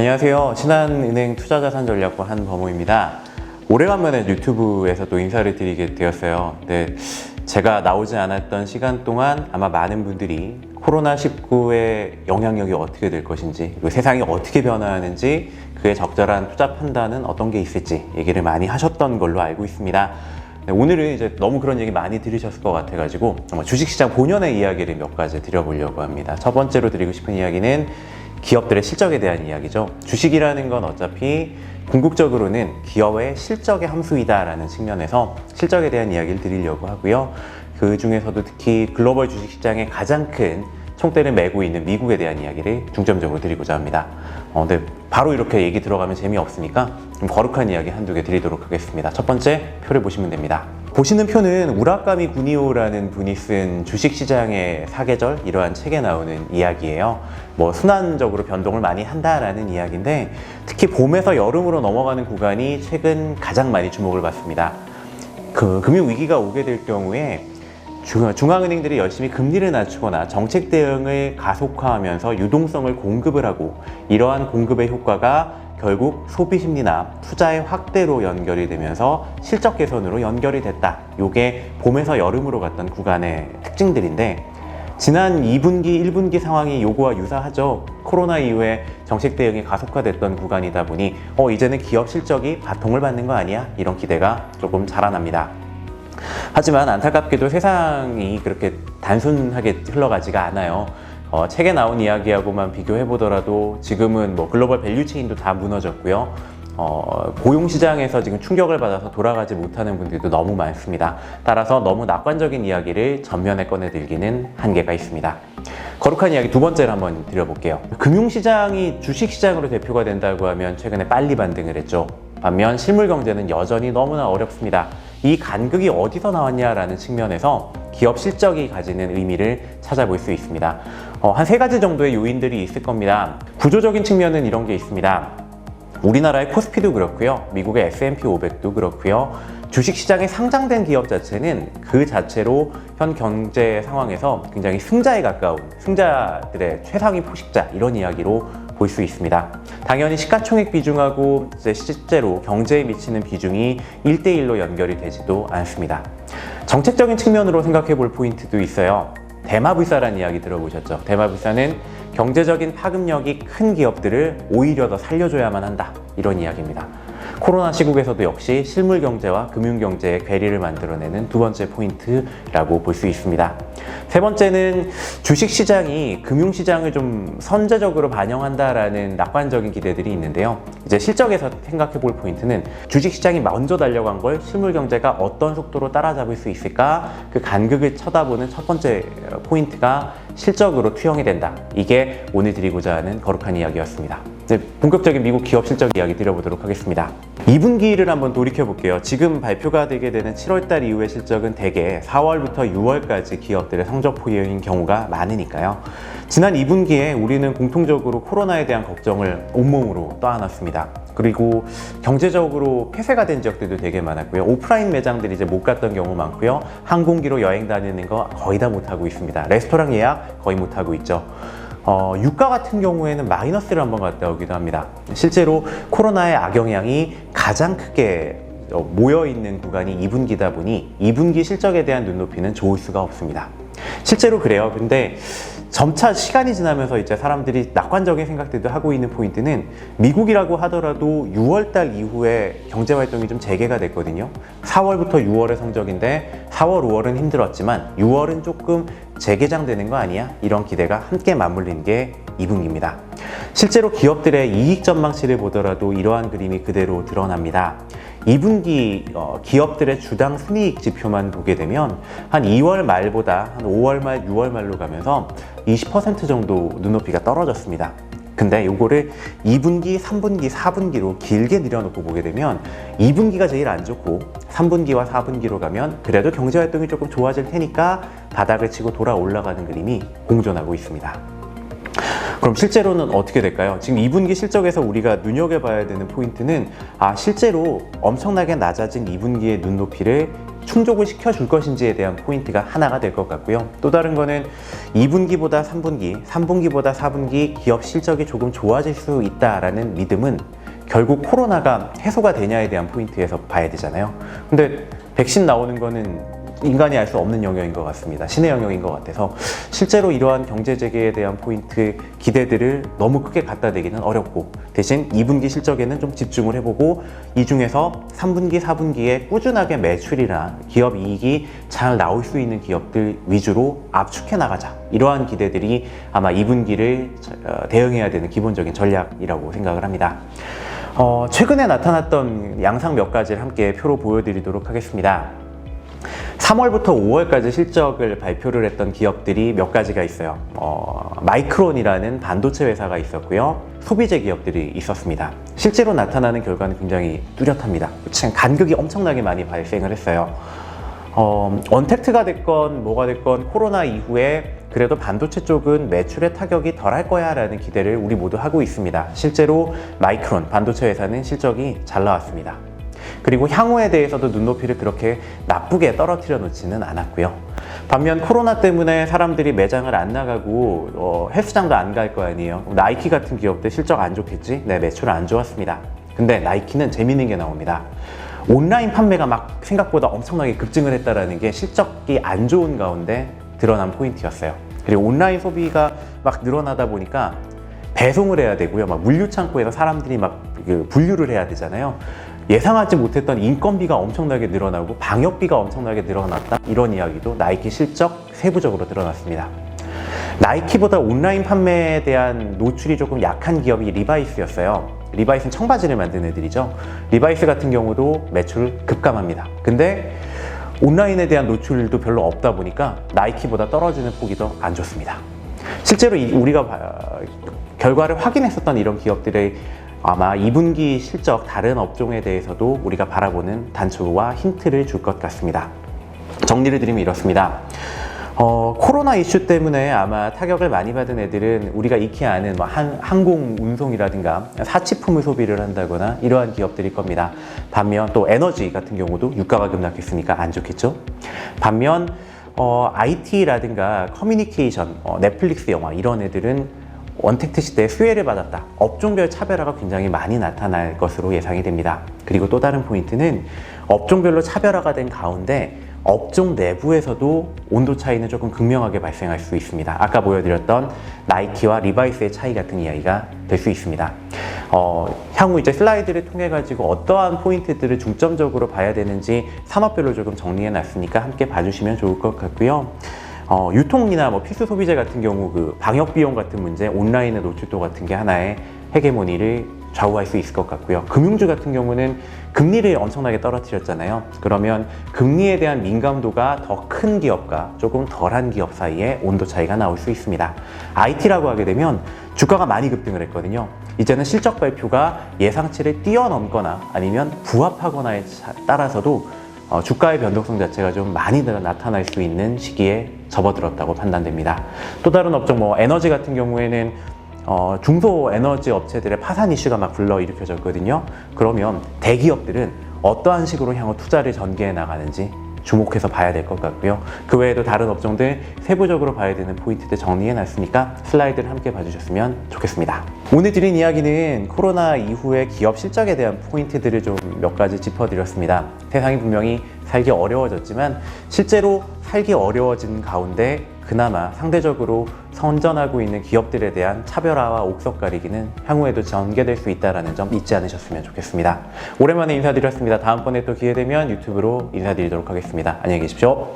안녕하세요. 신한은행 투자자산전략부 한범호입니다. 오래간만에 유튜브에서 또 인사를 드리게 되었어요. 근데 제가 나오지 않았던 시간 동안 아마 많은 분들이 코로나19의 영향력이 어떻게 될 것인지, 세상이 어떻게 변화하는지, 그에 적절한 투자 판단은 어떤 게 있을지 얘기를 많이 하셨던 걸로 알고 있습니다. 네, 오늘은 이제 너무 그런 얘기 많이 들으셨을 것 같아가지고 주식시장 본연의 이야기를 몇 가지 드려보려고 합니다. 첫 번째로 드리고 싶은 이야기는 기업들의 실적에 대한 이야기죠. 주식이라는 건 어차피 궁극적으로는 기업의 실적의 함수이다라는 측면에서 실적에 대한 이야기를 드리려고 하고요. 그 중에서도 특히 글로벌 주식시장의 가장 큰 총대를 메고 있는 미국에 대한 이야기를 중점적으로 드리고자 합니다. 어, 근데 바로 이렇게 얘기 들어가면 재미없으니까 좀 거룩한 이야기 한두 개 드리도록 하겠습니다. 첫 번째 표를 보시면 됩니다. 보시는 표는 우라카미 구니오라는 분이 쓴 주식시장의 사계절 이러한 책에 나오는 이야기예요. 뭐 순환적으로 변동을 많이 한다라는 이야기인데 특히 봄에서 여름으로 넘어가는 구간이 최근 가장 많이 주목을 받습니다. 그 금융 위기가 오게 될 경우에 중- 중앙 은행들이 열심히 금리를 낮추거나 정책 대응을 가속화하면서 유동성을 공급을 하고 이러한 공급의 효과가 결국 소비 심리나 투자의 확대로 연결이 되면서 실적 개선으로 연결이 됐다. 요게 봄에서 여름으로 갔던 구간의 특징들인데 지난 2분기, 1분기 상황이 요거와 유사하죠. 코로나 이후에 정책 대응이 가속화됐던 구간이다 보니 어 이제는 기업 실적이 바통을 받는 거 아니야? 이런 기대가 조금 자라납니다. 하지만 안타깝게도 세상이 그렇게 단순하게 흘러가지가 않아요. 어, 책에 나온 이야기하고만 비교해 보더라도 지금은 뭐 글로벌 밸류체인도 다 무너졌고요. 어, 고용 시장에서 지금 충격을 받아서 돌아가지 못하는 분들도 너무 많습니다. 따라서 너무 낙관적인 이야기를 전면에 꺼내들기는 한계가 있습니다. 거룩한 이야기 두 번째를 한번 드려볼게요. 금융시장이 주식시장으로 대표가 된다고 하면 최근에 빨리 반등을 했죠. 반면 실물 경제는 여전히 너무나 어렵습니다. 이 간극이 어디서 나왔냐라는 측면에서 기업 실적이 가지는 의미를 찾아볼 수 있습니다. 어, 한세 가지 정도의 요인들이 있을 겁니다. 구조적인 측면은 이런 게 있습니다. 우리나라의 코스피도 그렇고요. 미국의 S&P 500도 그렇고요. 주식시장에 상장된 기업 자체는 그 자체로 현 경제 상황에서 굉장히 승자에 가까운 승자들의 최상위 포식자 이런 이야기로 볼 수 있습니다. 당연히 시가총액 비중하고 실제로 경제에 미치는 비중이 1대1로 연결이 되지도 않습니다. 정책적인 측면으로 생각해 볼 포인트도 있어요. 대마불사라는 이야기 들어보셨죠? 대마불사는 경제적인 파급력이 큰 기업들을 오히려 더 살려줘야만 한다. 이런 이야기입니다. 코로나 시국에서도 역시 실물 경제와 금융 경제의 괴리를 만들어내는 두 번째 포인트라고 볼 수 있습니다. 세 번째는 주식 시장이 금융 시장을 좀 선제적으로 반영한다라는 낙관적인 기대들이 있는데요. 이제 실적에서 생각해 볼 포인트는 주식 시장이 먼저 달려간 걸 실물 경제가 어떤 속도로 따라잡을 수 있을까? 그 간극을 쳐다보는 첫 번째 포인트가 실적으로 투영이 된다. 이게 오늘 드리고자 하는 거룩한 이야기였습니다. 이제 본격적인 미국 기업 실적 이야기 드려보도록 하겠습니다. 2분기를 한번 돌이켜 볼게요. 지금 발표가 되게 되는 7월달 이후의 실적은 대개 4월부터 6월까지 기업들의 성적 포효인 경우가 많으니까요. 지난 2분기에 우리는 공통적으로 코로나에 대한 걱정을 온몸으로 떠안았습니다. 그리고 경제적으로 폐쇄가 된 지역들도 되게 많았고요. 오프라인 매장들이 이제 못 갔던 경우 많고요. 항공기로 여행 다니는 거 거의 다 못 하고 있습니다. 레스토랑 예약 거의 못 하고 있죠. 어, 유가 같은 경우에는 마이너스를 한번 갔다 오기도 합니다. 실제로 코로나의 악영향이 가장 크게 어, 모여 있는 구간이 2분기다 보니 2분기 실적에 대한 눈높이는 좋을 수가 없습니다. 실제로 그래요. 근데 점차 시간이 지나면서 이제 사람들이 낙관적인 생각들도 하고 있는 포인트는 미국이라고 하더라도 6월달 이후에 경제 활동이 좀 재개가 됐거든요. 4월부터 6월의 성적인데 4월, 5월은 힘들었지만 6월은 조금 재개장되는 거 아니야? 이런 기대가 함께 맞물린 게 2분기입니다. 실제로 기업들의 이익 전망치를 보더라도 이러한 그림이 그대로 드러납니다. 2분기 어, 기업들의 주당 순이익 지표만 보게 되면 한 2월 말보다 한 5월 말, 6월 말로 가면서 20% 정도 눈높이가 떨어졌습니다. 근데 요거를 2분기, 3분기, 4분기로 길게 늘여놓고 보게 되면 2분기가 제일 안 좋고 3분기와 4분기로 가면 그래도 경제 활동이 조금 좋아질 테니까 바닥을 치고 돌아 올라가는 그림이 공존하고 있습니다. 그럼 실제로는 어떻게 될까요? 지금 2분기 실적에서 우리가 눈여겨봐야 되는 포인트는 아 실제로 엄청나게 낮아진 2분기의 눈높이를 충족을 시켜줄 것인지에 대한 포인트가 하나가 될 것 같고요. 또 다른 거는 2분기보다 3분기, 3분기보다 4분기 기업 실적이 조금 좋아질 수 있다라는 믿음은 결국 코로나가 해소가 되냐에 대한 포인트에서 봐야 되잖아요. 근데 백신 나오는 거는 인간이 알 수 없는 영역인 것 같습니다. 신의 영역인 것 같아서 실제로 이러한 경제 재개에 대한 포인트 기대들을 너무 크게 갖다 대기는 어렵고 대신 2분기 실적에는 좀 집중을 해보고 이 중에서 3분기, 4분기에 꾸준하게 매출이나 기업 이익이 잘 나올 수 있는 기업들 위주로 압축해 나가자. 이러한 기대들이 아마 2분기를 대응해야 되는 기본적인 전략이라고 생각을 합니다. 어, 최근에 나타났던 양상 몇 가지를 함께 표로 보여드리도록 하겠습니다. 3월부터 5월까지 실적을 발표를 했던 기업들이 몇 가지가 있어요. 어, 마이크론이라는 반도체 회사가 있었고요. 소비재 기업들이 있었습니다. 실제로 나타나는 결과는 굉장히 뚜렷합니다. 참 간극이 엄청나게 많이 발생을 했어요. 어, 언택트가 됐건 뭐가 됐건 코로나 이후에 그래도 반도체 쪽은 매출의 타격이 덜할 거야 라는 기대를 우리 모두 하고 있습니다. 실제로 마이크론 반도체 회사는 실적이 잘 나왔습니다. 그리고 향후에 대해서도 눈높이를 그렇게 나쁘게 떨어뜨려 놓지는 않았고요. 반면 코로나 때문에 사람들이 매장을 안 나가고 어, 헬스장도 안 갈 거 아니에요. 나이키 같은 기업들 실적 안 좋겠지? 네, 매출 안 좋았습니다. 근데 나이키는 재밌는 게 나옵니다. 온라인 판매가 막 생각보다 엄청나게 급증을 했다라는 게 실적이 안 좋은 가운데 드러난 포인트였어요. 그리고 온라인 소비가 막 늘어나다 보니까 배송을 해야 되고요. 막 물류 창고에서 사람들이 막그 분류를 해야 되잖아요. 예상하지 못했던 인건비가 엄청나게 늘어나고 방역비가 엄청나게 늘어났다. 이런 이야기도 나이키 실적 세부적으로 드러났습니다. 나이키보다 온라인 판매에 대한 노출이 조금 약한 기업이 리바이스였어요. 리바이스는 청바지를 만드는 애들이죠. 리바이스 같은 경우도 매출 급감합니다. 근데 온라인에 대한 노출도 별로 없다 보니까 나이키보다 떨어지는 폭이 더 안 좋습니다. 실제로 이- 우리가 봐- 결과를 확인했었던 이런 기업들의 아마 2분기 실적 다른 업종에 대해서도 우리가 바라보는 단초와 힌트를 줄 것 같습니다. 정리를 드리면 이렇습니다. 어, 코로나 이슈 때문에 아마 타격을 많이 받은 애들은 우리가 익히 아는 뭐 한, 항공 운송이라든가 사치품을 소비를 한다거나 이러한 기업들일 겁니다. 반면 또 에너지 같은 경우도 유가가 급락했으니까 안 좋겠죠. 반면 어, IT라든가 커뮤니케이션, 어, 넷플릭스 영화 이런 애들은 원택트 시대에 수혜를 받았다. 업종별 차별화가 굉장히 많이 나타날 것으로 예상이 됩니다. 그리고 또 다른 포인트는 업종별로 차별화가 된 가운데 업종 내부에서도 온도 차이는 조금 극명하게 발생할 수 있습니다. 아까 보여드렸던 나이키와 리바이스의 차이 같은 이야기가 될 수 있습니다. 어, 향후 이제 슬라이드를 통해 가지고 어떠한 포인트들을 중점적으로 봐야 되는지 산업별로 조금 정리해 놨으니까 함께 봐주시면 좋을 것 같고요. 어, 유통이나 뭐 필수 소비재 같은 경우 그 방역 비용 같은 문제, 온라인의 노출도 같은 게 하나의 헤게모니를 좌우할 수 있을 것 같고요. 금융주 같은 경우는 금리를 엄청나게 떨어뜨렸잖아요. 그러면 금리에 대한 민감도가 더 큰 기업과 조금 덜한 기업 사이에 온도 차이가 나올 수 있습니다. IT라고 하게 되면 주가가 많이 급등을 했거든요. 이제는 실적 발표가 예상치를 뛰어넘거나 아니면 부합하거나에 차- 따라서도 어, 주가의 변동성 자체가 좀 많이 나- 나타날 수 있는 시기에 접어들었다고 판단됩니다. 또 다른 업종 뭐 에너지 같은 경우에는 어, 중소 에너지 업체들의 파산 이슈가 막 불러 일으켜졌거든요. 그러면 대기업들은 어떠한 식으로 향후 투자를 전개해 나가는지 주목해서 봐야 될 것 같고요. 그 외에도 다른 업종들 세부적으로 봐야 되는 포인트들 정리해 놨으니까 슬라이드를 함께 봐주셨으면 좋겠습니다. 오늘 드린 이야기는 코로나 이후의 기업 실적에 대한 포인트들을 좀 몇 가지 짚어드렸습니다. 세상이 분명히 살기 어려워졌지만 실제로 살기 어려워진 가운데 그나마 상대적으로 선전하고 있는 기업들에 대한 차별화와 옥석 가리기는 향후에도 전개될 수 있다는 점 잊지 않으셨으면 좋겠습니다. 오랜만에 인사드렸습니다. 다음번에 또 기회 되면 유튜브로 인사드리도록 하겠습니다. 안녕히 계십시오.